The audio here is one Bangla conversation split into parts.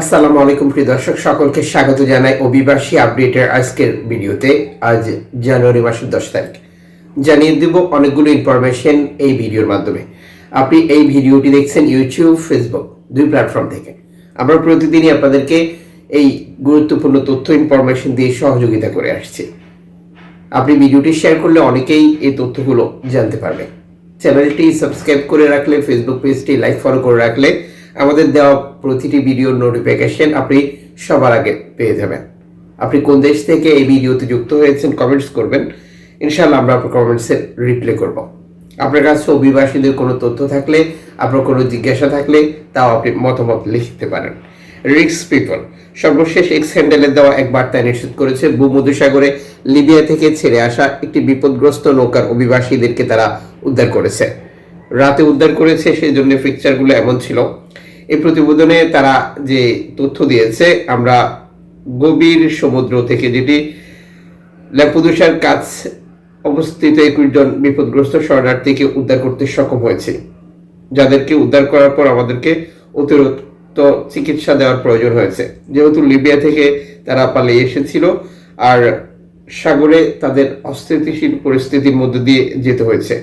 আসসালামু আলাইকুম, প্রিয় দর্শক। সকলকে স্বাগত জানাই অভিবাসী আপডেটের আজকের ভিডিওতে। আজ জানুয়ারি মাসের দশ তারিখ। জানিয়ে দেব অনেকগুলো ইনফরমেশন এই ভিডিওর মাধ্যমে। আপনি এই ভিডিওটি দেখছেন ইউটিউব ফেসবুক দুই প্ল্যাটফর্ম থেকে। আমরা প্রতিদিনই আপনাদেরকে এই গুরুত্বপূর্ণ তথ্য ইনফরমেশন দিয়ে সহযোগিতা করে আসছি। আপনি ভিডিওটি শেয়ার করলে অনেকেই এই তথ্যগুলো জানতে পারবে চ্যানেলটি সাবস্ক্রাইব করে রাখলে ফেসবুক পেজটি লাইক ফলো করে রাখলে আমাদের দেওয়া প্রতিটি ভিডিওর নোটিফিকেশন আপনি সবার আগে পেয়ে যাবেন। আপনি কোন দেশ থেকে এই ভিডিওতে যুক্ত হয়েছেন কমেন্টস করবেন। ইনশাল্লাহ আমরা আপনার কমেন্টসের রিপ্লে করব। আপনার কাছে অভিবাসীদের কোনো তথ্য থাকলে, আপনার কোনো জিজ্ঞাসা থাকলে, তাও আপনি মতামত লিখতে পারেন। রিক্স পিপল সর্বশেষ এক্স হ্যান্ডেলের দেওয়া এক বার্তায় নিশ্চিত করেছে, ভূমধ্যসাগরে লিবিয়া থেকে ছেড়ে আসা একটি বিপদগ্রস্ত নৌকার অভিবাসীদেরকে তারা উদ্ধার করেছে। রাতে উদ্ধার করেছে সেই জন্য পিকচারগুলো এমন ছিল। এই প্রতিবেদনে তারা যে তথ্য দিয়েছে, আমরা গভীর সমুদ্র থেকে যেটি ল্যাম্পুদুসার কাছ অবস্থিত একুশ জন বিপদগ্রস্ত শরণার্থীকে উদ্ধার করতে সক্ষম হয়েছে। যাদেরকে উদ্ধার করার পর আমাদেরকে অতিরিক্ত চিকিৎসা দেওয়ার প্রয়োজন হয়েছে। যেহেতু লিবিয়া থেকে তারা পালিয়ে এসেছিল, আর সাগরে তাদের অস্থিতিশীল পরিস্থিতির মধ্যে দিয়ে যেতে হয়েছে।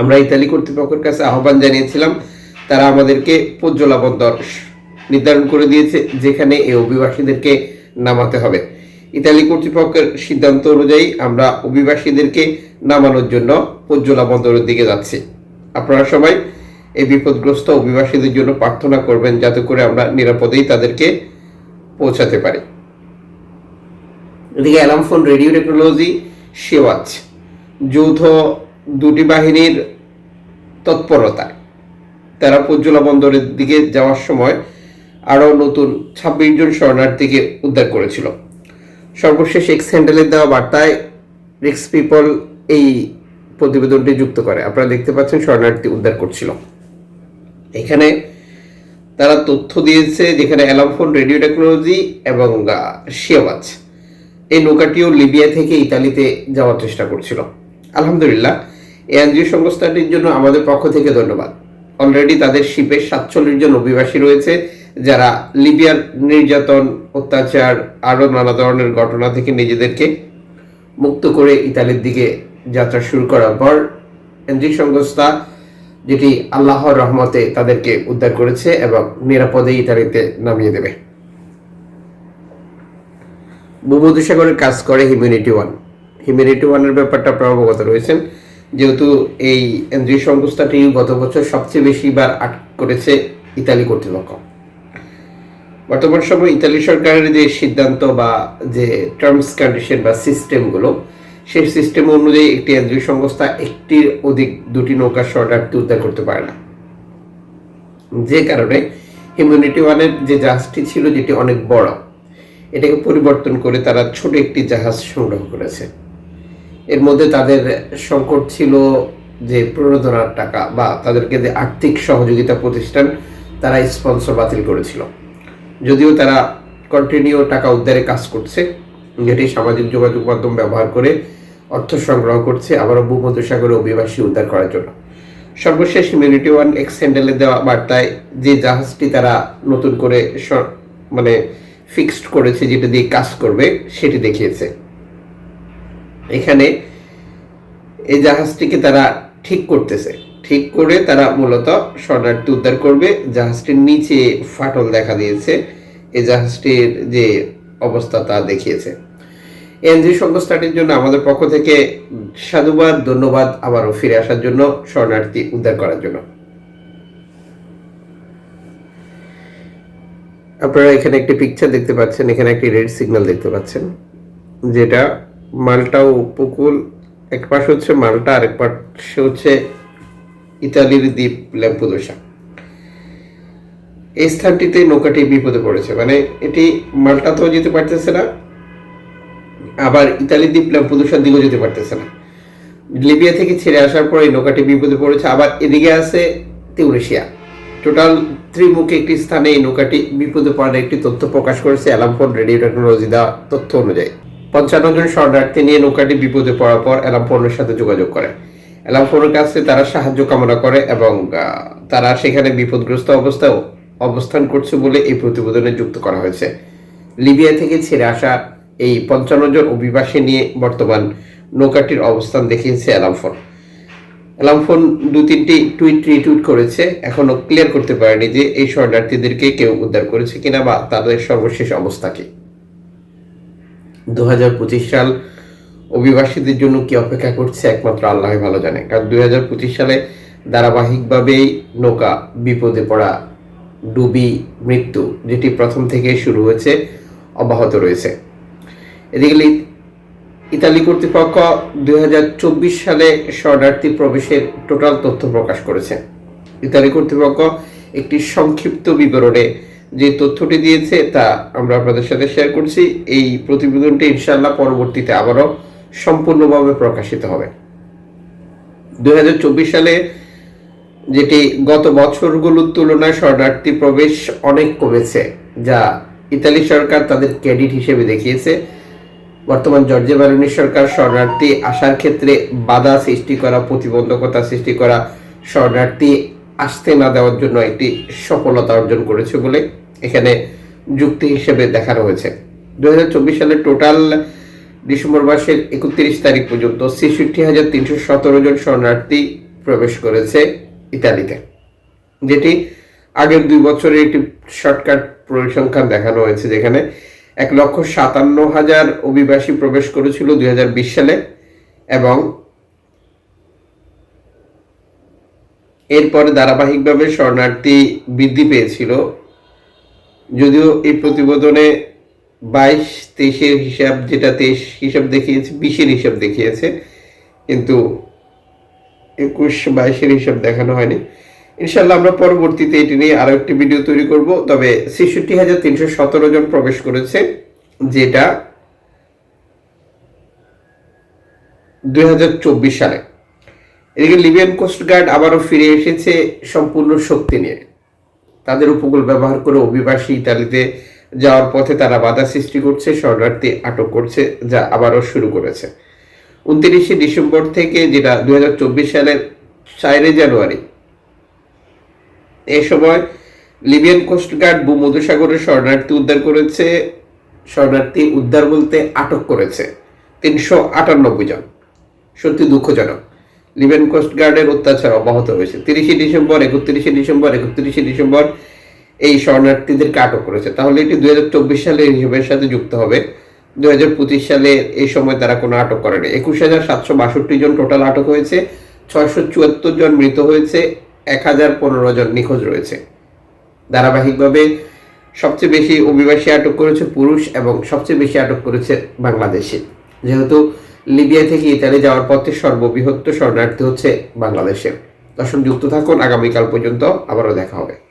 আমরা ইতালি কর্তৃপক্ষের কাছে আহ্বান জানিয়েছিলাম তারা আমাদেরকে পজ্জলা বন্দর নির্ধারণ করে দিয়েছে, যেখানে এই অভিবাসীদেরকে নামাতে হবে। ইতালি কর্তৃপক্ষের সিদ্ধান্ত অনুযায়ী আমরা অভিবাসীদেরকে নামানোর জন্য পজ্জলা বন্দরের দিকে যাচ্ছি। আপনারা সবাই এই বিপদগ্রস্ত অভিবাসীদের জন্য প্রার্থনা করবেন, যাতে করে আমরা নিরাপদেই তাদেরকে পৌঁছাতে পারি। এদিকে অ্যালার্ম ফোন, রেডিও টেকনোলজি, সেওয়াজ। যৌথ দুটি বাহিনীর তৎপরতায় তারা পজ্জলা বন্দরের দিকে যাওয়ার সময় আরও নতুন ছাব্বিশ জন শরণার্থীকে উদ্ধার করেছিল। সর্বশেষ এক্স হ্যান্ডেলের দেওয়া বার্তায় রিক্স পিপল এই প্রতিবেদনটি যুক্ত করে। আপনারা দেখতে পাচ্ছেন শরণার্থী উদ্ধার করছিল। এখানে তারা তথ্য দিয়েছে যেখানে অ্যালামফোন রেডিও টেকনোলজি এবং শিয়াবাজ এই নৌকাটিও লিবিয়া থেকে ইতালিতে যাওয়ার চেষ্টা করছিল। আলহামদুলিল্লাহ, এই এনজিও সংস্থাটির জন্য আমাদের পক্ষ থেকে ধন্যবাদ। অলরেডি তাদের শিপে সাতচল্লিশ জন অভিবাসী রয়েছে, যারা লিবিয়ার নির্যাতন, অত্যাচার আরও নানা ধরনের ঘটনা থেকে নিজেদেরকে মুক্ত করে ইতালির দিকে যাত্রা শুরু করার পর এনজি সংস্থা, যেটি আল্লাহর রহমতে তাদেরকে উদ্ধার করেছে এবং নিরাপদে ইতালিতে নামিয়ে দেবে। ভূমধ্যসাগরের কাজ করে হিউম্যানিটি ওয়ান হিউম্যানিটি ওয়ানের ব্যাপারটা আপনারা অবগত রয়েছেন যেহেতু এই এনজিও সংস্থাটি গত বছর সবচেয়ে বেশি বার আটক করেছে ইতালি কর্তৃপক্ষ। বর্তমান সময় ইতালি সরকারের যে সিদ্ধান্ত বা যে টার্মস কন্ডিশন বা সিস্টেমগুলো সেই সিস্টেম অনুযায়ী একটি এনজিও সংস্থা একটির অধিক দুটি নৌকা শরণার্থী উদ্ধার করতে পারে না। যে কারণে হিউম্যানিটি ওয়ানের যে জাহাজটি ছিল, যেটি অনেক বড়, এটাকে পরিবর্তন করে তারা ছোট একটি জাহাজ সংগ্রহ করেছে। এর মধ্যে তাদের সংকট ছিল যে প্রণোদনার টাকা বা তাদেরকে যে আর্থিক সহযোগিতা প্রতিষ্ঠান, তারা স্পন্সর বাতিল করেছিল। যদিও তারা কন্টিনিউ টাকা উদ্ধারে কাজ করছে, যেটি সামাজিক যোগাযোগ মাধ্যম ব্যবহার করে অর্থ সংগ্রহ করছে, আবারও ভূমধ্যসাগরে অভিবাসী উদ্ধার করার জন্য। সর্বশেষ মিনিটি ওয়ান এক্স দেওয়া বার্তায় যে জাহাজটি তারা নতুন করে মানে ফিক্সড করেছে, যেটা দিয়ে কাজ করবে, সেটি দেখিয়েছে। এখানে এই জাহাজটিকে তারা ঠিক করতেছে। ঠিক করে তারা মূলত শরণার্থী উদ্ধার করবে। জাহাজটির নিচে ফাটল দেখা দিয়েছে। এই জাহাজটির যে অবস্থা তা দেখিয়েছে। এনজি সংস্থাটির জন্য আমাদের পক্ষ থেকে সাধুবাদ, ধন্যবাদ আবারও ফিরে আসার জন্য, শরণার্থী উদ্ধার করার জন্য। আপনারা এখানে একটি পিকচার দেখতে পাচ্ছেন, এখানে একটি রেড সিগন্যাল দেখতে পাচ্ছেন, যেটা মাল্টা উপকূল এক পাশে হচ্ছে মাল্টা আরেক পাশে হচ্ছে ইতালির দ্বীপ ল্যাম্পুদোসা। এই স্থানটিতে নৌকাটি বিপদে পড়েছে মানে এটি মাল্টাতেও যেতে পারতেছে না, আবার ইতালি দ্বীপ ল্যাম্পুদোসার দিকেও যেতে পারতেছে না। লিবিয়া থেকে ছেড়ে আসার পর এই নৌকাটি বিপদে পড়েছে, আবার এদিকে আছে তিউরেশিয়া টোটাল ত্রিমুখী একটি স্থানে এই নৌকাটি বিপদে পড়ার একটি তথ্য প্রকাশ করেছে অ্যালামফোন রেডিও টেকনোলজি দেওয়া তথ্য অনুযায়ী। পঞ্চান্ন জন শরণার্থী নিয়ে নৌকাটি বিপদে পড়ার পর অ্যালামফোনের সাথে যোগাযোগ করে। অ্যালামফোনের কাছে তারা সাহায্য কামনা করে এবং তারা সেখানে বিপদগ্রস্ত অবস্থায় অবস্থান করছে বলে এই প্রতিবেদনে যুক্ত করা হয়েছে। লিবিয়া থেকে ছেড়ে আসা এই পঞ্চান্ন জন অভিবাসী নিয়ে বর্তমান নৌকাটির অবস্থান দেখিয়েছে অ্যালামফোন অ্যালামফোন দু তিনটি টুইট রিটুইট করেছে, এখনও ক্লিয়ার করতে পারেনি যে এই শরণার্থীদেরকে কেউ উদ্ধার করেছে কিনা বা তাদের সর্বশেষ অবস্থা কি। দুহাজার পঁচিশ সাল অভিবাসীদের জন্য কি অপেক্ষা করছে একমাত্র আল্লাহ ভালো জানে। কারণ দুই সালে ধারাবাহিকভাবেই নৌকা বিপদে পড়া, ডুবি মৃত্যু যেটি প্রথম থেকে শুরু হয়েছে, অব্যাহত রয়েছে। এদিকে ইতালি কর্তৃপক্ষ দুই হাজার চব্বিশ সালে শরণার্থী প্রবেশের টোটাল তথ্য প্রকাশ করেছে। ইতালি কর্তৃপক্ষ একটি সংক্ষিপ্ত বিবরণে যে তথ্যটি দিয়েছে তা আমরা আপনাদের সাথে শেয়ার করছি। এই প্রতিবেদনটি ইনশাল্লাহ পরবর্তীতে আবারও সম্পূর্ণভাবে প্রকাশিত হবে। দুই সালে যেটি গত বছরগুলোর তুলনায় শরণার্থী প্রবেশ অনেক কমেছে, যা ইতালি সরকার তাদের ক্রেডিট হিসেবে দেখিয়েছে। বর্তমান জর্জে মেলোনি সরকার শরণার্থী আসার ক্ষেত্রে বাধা সৃষ্টি করা, প্রতিবন্ধকতা সৃষ্টি করা, শরণার্থী আসতে না দেওয়ার জন্য একটি সফলতা অর্জন করেছে বলে এখানে যুক্তি হিসেবে দেখানো হয়েছে দু সালের টোটাল ডিসেম্বর মাসের একত্রিশ তারিখ পর্যন্ত ছেষট্টি হাজার তিনশো সতেরো জন শরণার্থী প্রবেশ করেছে ইতালিতে, যেটি আগের দুই বছরের একটি শর্টকাট পরিসংখ্যান দেখানো হয়েছে, যেখানে এক লক্ষ সাতান্ন হাজার অভিবাসী প্রবেশ করেছিল দুই হাজার বিশ সালে এবং এরপরে ধারাবাহিকভাবে শরণার্থী বৃদ্ধি পেয়েছিল। যদিও এই প্রতিবেদনে বাইশ, তেইশের হিসাব যেটা তেইশ হিসাব দেখিয়েছে, বিশের হিসাব দেখিয়েছে, কিন্তু একুশ, বাইশের হিসাব দেখানো হয়নি। ইনশাল্লাহ আমরা পরবর্তীতে এটি নিয়ে আরও একটি ভিডিও তৈরি করব। তবে ছেষট্টি হাজার তিনশো সতেরো জন প্রবেশ করেছে, যেটা দুই হাজার চব্বিশ সালে। এদিকে লিবিয়ান কোস্টগার্ড আবারও ফিরে এসেছে সম্পূর্ণ শক্তি নিয়ে। তাদের উপকূল ব্যবহার করে অভিবাসী ইতালিতে যাওয়ার পথে তারা বাধা সৃষ্টি করছে, শরণার্থী আটক করছে, যা আবারও শুরু করেছে। উনত্রিশে ডিসেম্বর থেকে যেটা দুই হাজার চব্বিশ সালের চারে জানুয়ারি এই সময় লিবিয়ান কোস্টগার্ড ভূমধ্যসাগরে শরণার্থী উদ্ধার করেছে, শরণার্থী উদ্ধার বলতে আটক করেছে তিনশো আটানব্বই জন। সত্যি দুঃখজনক। লিবিয়ান কোস্টগার্ডের অত্যাচার অব্যাহত রয়েছে। তিরিশে ডিসেম্বর, একত্রিশে ডিসেম্বর একত্রিশে ডিসেম্বর এই শরণার্থীদেরকে আটক করেছে। তাহলে এটি দুই হাজার চব্বিশ সালের হিসেবের সাথে যুক্ত হবে। দুই হাজার পঁচিশ সালে এই সময় তারা কোনো আটক করেনি একুশ হাজার সাতশো বাষট্টি জন টোটাল আটক হয়েছে। ছয়শো চুয়াত্তর জন মৃত হয়েছে। এক হাজার পনেরো জন নিখোঁজ রয়েছে। ধারাবাহিকভাবে সবচেয়ে বেশি অভিবাসী আটক করেছে পুরুষ এবং সবচেয়ে বেশি আটক করেছে বাংলাদেশে। যেহেতু লিবিয়া থেকে ইতালি যাওয়ার পথে সর্ববৃহৎ শরণার্থী হচ্ছে বাংলাদেশের দর্শন যুক্ত থাকুন। আগামীকাল পর্যন্ত আবারও দেখা হবে।